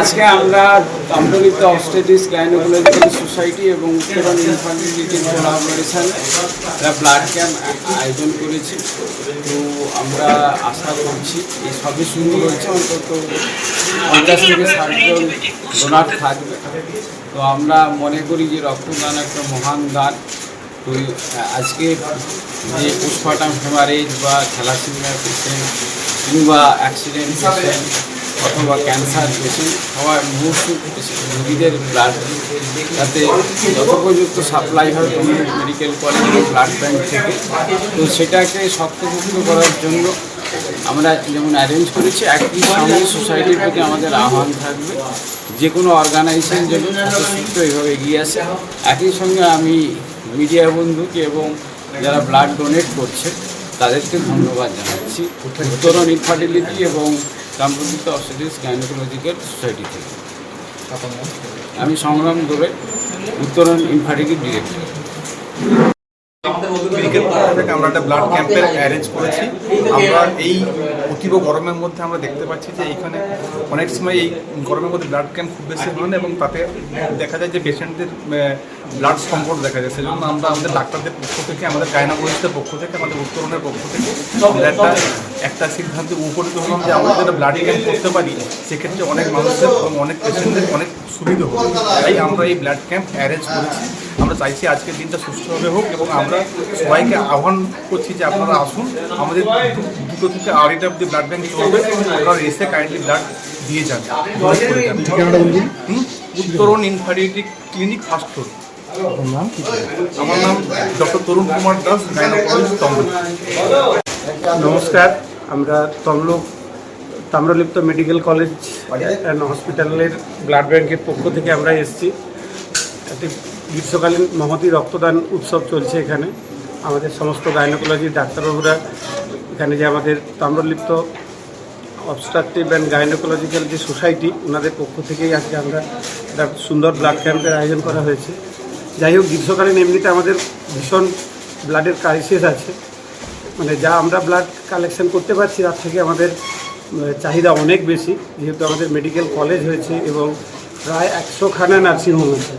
আজকে আমরা Tamralipta অস্ট্রেটিস gynaecological society এবং উত্তরণ ইনফার্টিলিটির কোলাবোরেশনে একটা ব্লাড ক্যাম্প আয়োজন করেছি। তো আমরা আশা করছি এই সবই শুরু হয়েছে। অন্তত পঞ্চাশ থেকে ষাটজন ডোনার থাকবে। তো আমরা মনে করি যে রক্তদান একটা মহান দান। তো আজকে যে পোস্টমর্টম হেমারেজ বা থ্যালাসেমিয়া পেশেন্ট কিংবা অ্যাক্সিডেন্ট পেশেন্ট অথবা ক্যান্সার পেশেন্ট সবাই মুহূর্ত রোগীদের ব্লাড যাতে যথোপযুক্ত সাপ্লাই হয় Tamluk medical college blood bank থেকে। তো সেটাকে শক্তপোক্ত করার জন্য আমরা যেমন অ্যারেঞ্জ করেছি, একই সঙ্গে সোসাইটির প্রতি আমাদের আহ্বান থাকবে। যে কোনো অর্গানাইজেশন যেন স্বতঃস্ফূর্ত এইভাবে এগিয়ে আসে। একই সঙ্গে আমি মিডিয়া বন্ধুকে এবং যারা ব্লাড ডোনেট করছে, তাদেরকে ধন্যবাদ জানাচ্ছি। উত্তরণ ইনফার্টিলিটি এবং সাম্প্রতিক অস্ট্রেলিয়াস গাইনোকোলজিক্যাল সোসাইটি থেকে। আমি সংগ্রাম দোলে উত্তরণ ইনফার্টিলিটি ডিরেক্টর মেডিকেল পক্ষ থেকে আমরা একটা ব্লাড ক্যাম্পের অ্যারেঞ্জ করেছি। আমরা এই অতীব গরমের মধ্যে আমরা দেখতে পাচ্ছি যে এইখানে অনেক সময় এই গরমের মধ্যে ব্লাড ক্যাম্প খুব বেশি হয় না এবং তাতে দেখা যায় যে পেশেন্টদের ব্লাড সংকট দেখা যায়। সেজন্য আমরা আমাদের ডাক্তারদের পক্ষ থেকে আমাদের গায়নাকোলজিস্টের পক্ষ থেকে আমাদের উত্তরণের পক্ষ থেকে আমরা একটা একটা সিদ্ধান্তে উপনীত হলাম যে আমরা যদি ব্লাড ক্যাম্প করতে পারি সেক্ষেত্রে অনেক মানুষের এবং অনেক পেশেন্টদের অনেক সুবিধা হবে। তাই আমরা এই ব্লাড ক্যাম্প অ্যারেঞ্জ করেছি। আমরা চাইছি আজকের দিনটা সুস্থভাবে হোক এবং আমরা সবাইকে আহ্বান করছি যে আপনারা আসুন। আমাদের দুটো থেকে আড়াইটা অব্দি ব্লাড ব্যাঙ্ক চলবে। আপনারা এসে কাইন্ডলি ব্লাড দিয়ে যান? উত্তরণ ইনফার্টিলিটি ক্লিনিক ফার্স্ট ফ্লোর। আমার নাম ডক্টর তরুণ কুমার দাস গাইনোকোলজিস্ট তমলুক। নমস্কার আমরা Tamluk Tamralipta medical college and হসপিটালের ব্লাড ব্যাংকের পক্ষ থেকে আমরা এসেছি। একটি গ্রীষ্মকালীন মহতি রক্তদান উৎসব চলছে এখানে। আমাদের সমস্ত গাইনোকোলজির ডাক্তারবাবুরা এখানে যে আমাদের তাম্রলিপ্ত অবস্ট্রাকটিভ অ্যান্ড গাইনোকোলজিক্যাল যে সোসাইটি ওনাদের পক্ষ থেকেই আজকে আমরা একটা সুন্দর ব্লাড ক্যাম্পের আয়োজন করা হয়েছে। যাই হোক, গ্রীষ্মকালীন এমনিতে আমাদের ভীষণ ব্লাডের ক্রাইসিস আছে। মানে যা আমরা ব্লাড কালেকশন করতে পারছি, তার থেকে আমাদের চাহিদা অনেক বেশি। যেহেতু আমাদের মেডিকেল কলেজ হয়েছে এবং প্রায় একশোখানা নার্সিংহোম আছে।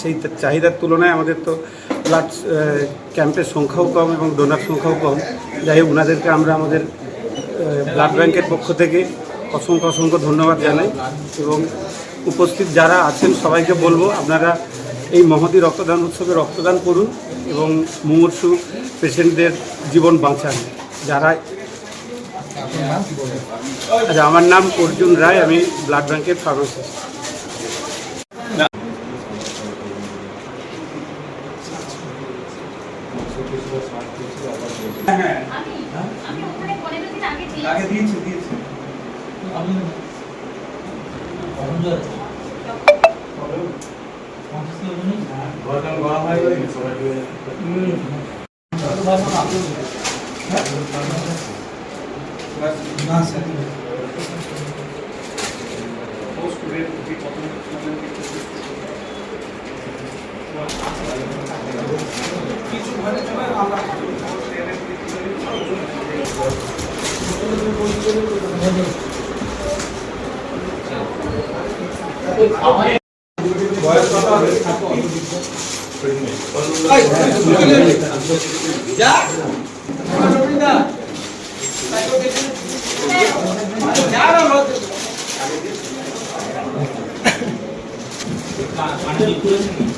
সেই চাহিদার তুলনায় আমাদের তো ব্লাড ক্যাম্পের সংখ্যাও কম এবং ডোনার সংখ্যাও কম। যাই হোক ওনাদেরকে আমরা আমাদের ব্লাড ব্যাংকের পক্ষ থেকে অসংখ্য অসংখ্য ধন্যবাদ জানাই এবং উপস্থিত যারা আছেন সবাইকে বলব, আপনারা এই মহতি রক্তদান উৎসবে রক্তদান করুন এবং মুমূর্ষু পেশেন্টদের জীবন বাঁচান। যারা আচ্ছা আমার নাম অর্জুন রায়, আমি ব্লাড ব্যাংকের ফার্মাসিস্ট হ্যাঁ আগে দিয়েছি দিয়েছি আমি না স্যার ও স্টুডেন্ট কত ওখানে পনেরো দিন আগে দিয়েছি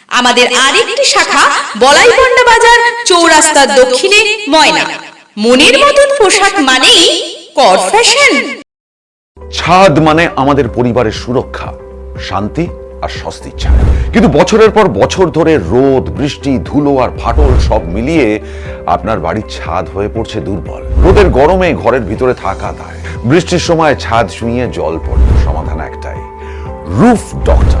আমাদের আরেকটি শাখা বলাইপন্ডা বাজার চৌরাস্তার দক্ষিণে ময়না। মনের মতন পোশাক মানেই কর ফ্যাশন। ছাদ মানে আমাদের পরিবারের সুরক্ষা শান্তি আর স্বস্তির ছায়া কিন্তু বছরের পর বছর ধরে রোদ বৃষ্টি ধুলো আর ফাটল সব মিলিয়ে আপনার বাড়ির ছাদ হয়ে পড়ছে দুর্বল। রোদের গরমে ঘরের ভিতরে থাকা দায়। বৃষ্টির সময় ছাদ শুইয়ে জল পড়ে সমাধান একটাই। Roof doctor.